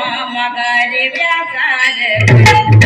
मामा गरे व्यासार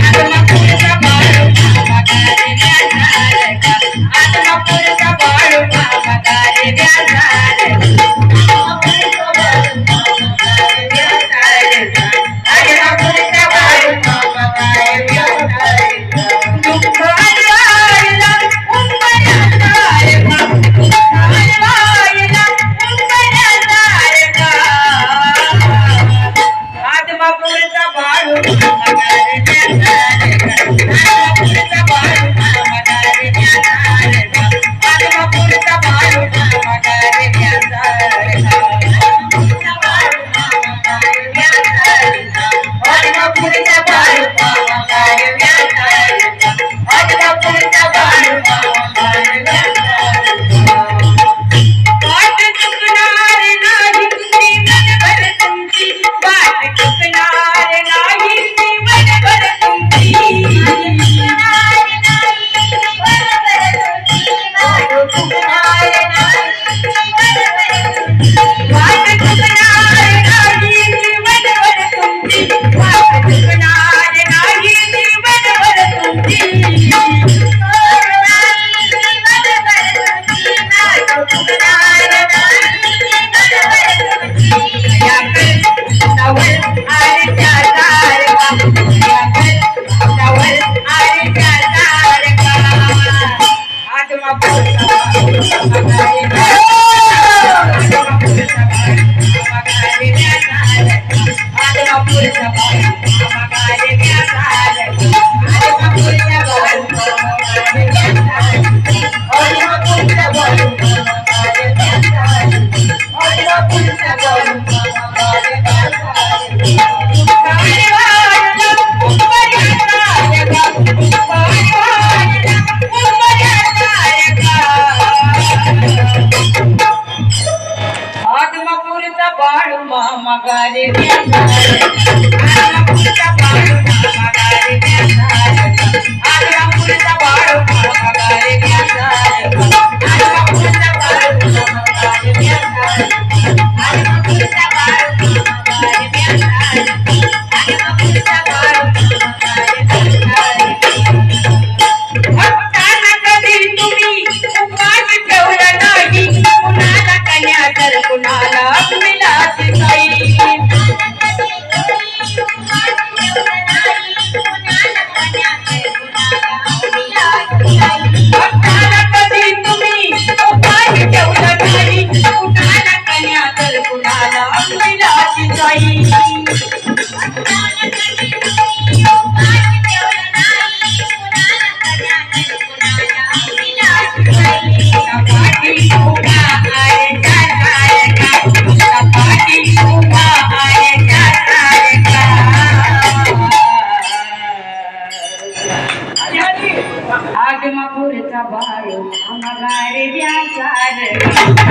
I'm పాడు మామ గారి పాడు మామ గారి పాడు మామ గారి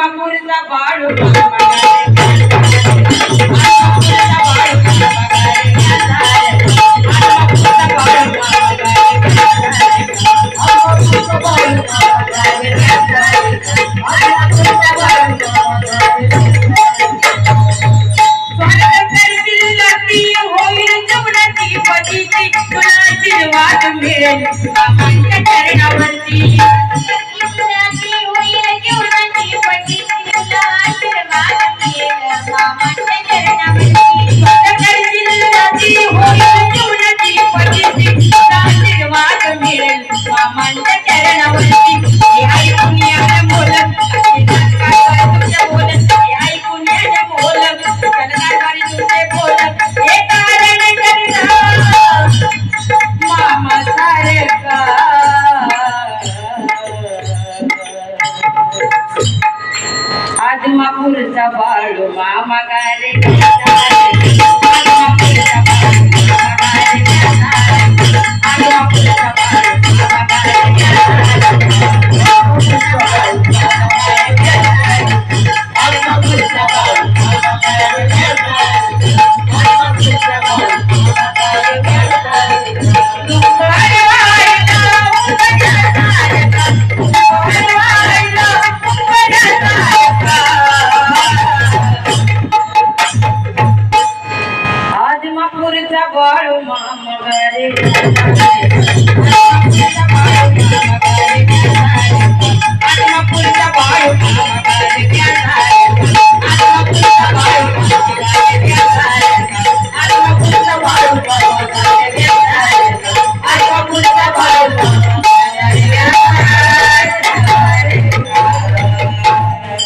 நம்ம புரிந்த பாடும் வாடும் आदमापूरचा बाळू मामा गारे I Oh, my God.